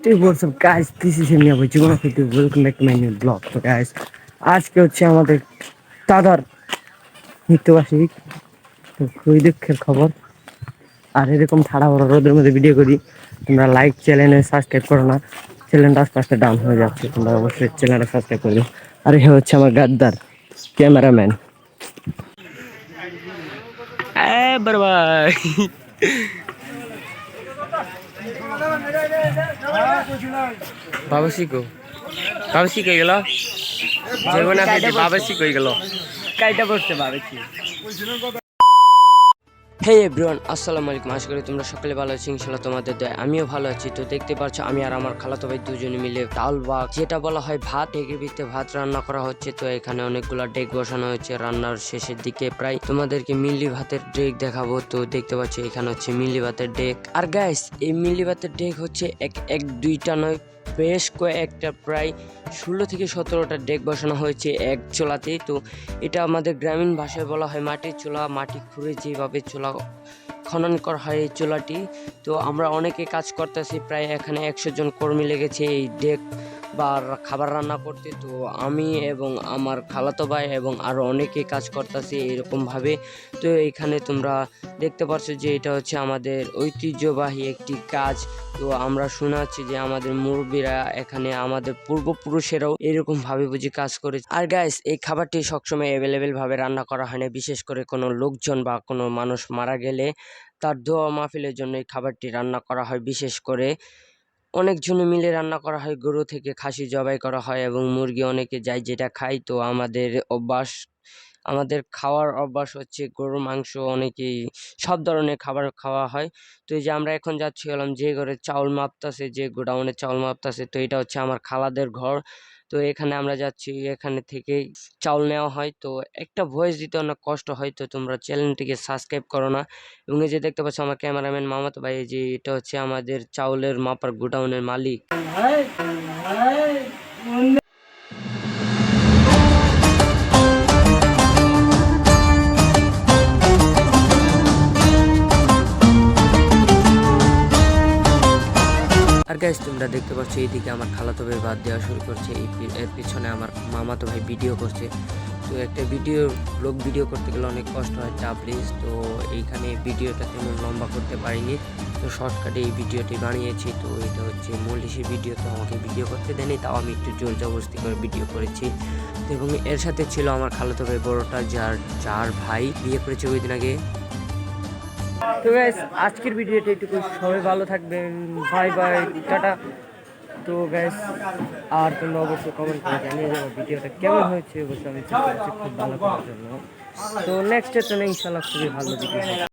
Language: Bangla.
বলছো গাইস দিস ইজ নিয়ে বলছি কোনো কিছু welcome back to my new blog তো গাইস আজকে হচ্ছে আমাদের দাদার মৃত্যুবার্ষিক তো খুবই দুঃখের খবর। আর এরকম ঠাড়া বড় রোদের মধ্যে ভিডিও করি, তোমরা লাইক চ্যানেলে সাবস্ক্রাইব করো না। চ্যানেলটা আস্তে আস্তে ডাউন হয়ে যাচ্ছে। তোমরা অবশ্যই চ্যানেলটা সাবস্ক্রাইব করে দিও। আর এ হচ্ছে আমার গাদ্দার ক্যামেরাম্যান বাই বাবাসি কো বাবাসি কই গেল জীবন আপনি বাবাসি কই গেল কাইটা বাবা কি হে এভরিওয়ান আসসালামু আলাইকুম। আশা করি তোমরা সকলে ভালো আছো, ইনশাআল্লাহ তোমাদের দয়। আমিও ভালো আছি। তো দেখতে পাচ্ছ আমি আর আমার খালাতো ভাই দুজনে মিলে ডাল বা যেটা বলা হয় ভাত ডেকের ভিতরে ভাত রান্না করা হচ্ছে। তো এখানে অনেকগুলো ডেক বসানো হয়েছে। রান্নার শেষের দিকে প্রায় তোমাদেরকে মিলি ভাতের ডেক দেখাবো। তো দেখতে পাচ্ছ, এখানে হচ্ছে মিলি ভাতের ডেক। আর গাইস এই মিলি ভাতের ডেক হচ্ছে এক এক, দুইটা নয় বেশ কয়েকটা, প্রায় ষোলো থেকে সতেরোটা ডেক বসানো হয়েছে এক চোলাতেই তো এটা আমাদের গ্রামীণ ভাষায় বলা হয় মাটির চোলা। মাটি খুঁড়ে যেভাবে চোলা খনন করা হয় এই চোলাটি। তো আমরা অনেকে কাজ করতেছি, প্রায় এখানে একশো জন কর্মী লেগেছে এই ডেক বা খাবার রান্না করতে, তো আমি এবং আমার খালাতো ভাই এবং আরও অনেকে কাজ করতেছি এরকমভাবে তো এখানে তোমরা দেখতে পাচ্ছ যে এটা হচ্ছে আমাদের ঐতিহ্যবাহী একটি কাজ। তো আমরা শোনাচ্ছি যে আমাদের মুরব্বীরা এখানে আমাদের পূর্বপুরুষেরাও এরকম ভাবে বুঝি কাজ করে আর গাইস এই খাবারটি সবসময় অ্যাভেলেবেল ভাবে রান্না করা হয় না, বিশেষ করে কোনো লোকজন বা কোনো মানুষ মারা গেলে। তার দোয়া মাহফিলের জন্য এই খাবারটি রান্না করা হয়, বিশেষ করে অনেকজনে মিলে রান্না করা হয়, গরু থেকে খাসি জবাই করা হয় এবং মুরগি অনেকে যায় যেটা খায়। তো আমাদের অভ্যাস আমাদের খাওয়ার অভ্যাস হচ্ছে গরুর মাংস অনেকেই সব ধরনের খাবার খাওয়া হয়। তো এই যে আমরা এখন যাচ্ছি হলাম যে ঘরে চাউল মাপতাছে, যে গোডাউনে চাউল মাপতাছে, তো এটা হচ্ছে আমার খালাদের ঘর। তো এখানে আমরা যাচ্ছি, এখানে থেকে চাউল নেওয়া হয়। তো একটা ভয়েস দিতে অনেক কষ্ট হয়, তো তোমরা চ্যানেলটিকে সাবস্ক্রাইব করো না। এবং এই যে দেখতে পাচ্ছ আমার ক্যামেরাম্যান মামাতো ভাই যে এটা হচ্ছে আমাদের চাউলের মাপার গোডাউনের মালিক। গাইস তোমরা দেখতে পাচ্ছ, এইদিকে আমার খালাতো ভাই বাদ দেওয়া শুরু করছে এর পিছনে আমার মামাতো ভাই ভিডিও করছে। তো একটা ভিডিও ব্লগ ভিডিও করতে গেলে অনেক কষ্ট হয় চাপলিস তো এইখানে ভিডিওটা তেমন লম্বা করতে পারিনি। তো শর্টকাটে এই ভিডিওটি বানিয়েছি, তো এটা হচ্ছে মল্লিশের ভিডিও তো আমাকে ভিডিও করতে দেয়নি, তাও আমি একটু জোর জবরদস্তি করে ভিডিও করেছি। এবং এর সাথে ছিল আমার খালাতো ভাই বড়টা, যার যার ভাই বিয়ে করেছে ওই দিন আগে। তো গাইস আজকের ভিডিওটা একটু সবাই ভালো থাকবেন। Bye bye, tata. তো গ্যাস আর তোমরা অবশ্যই কমেন্ট করে জানিয়ে যাব ভিডিওটা কেমন হয়েছে। অবশ্যই আমি খুব ভালো করার জন্য। তো নেক্সট জন্য ইনশাল্লাহ খুবই ভালো ভিডিও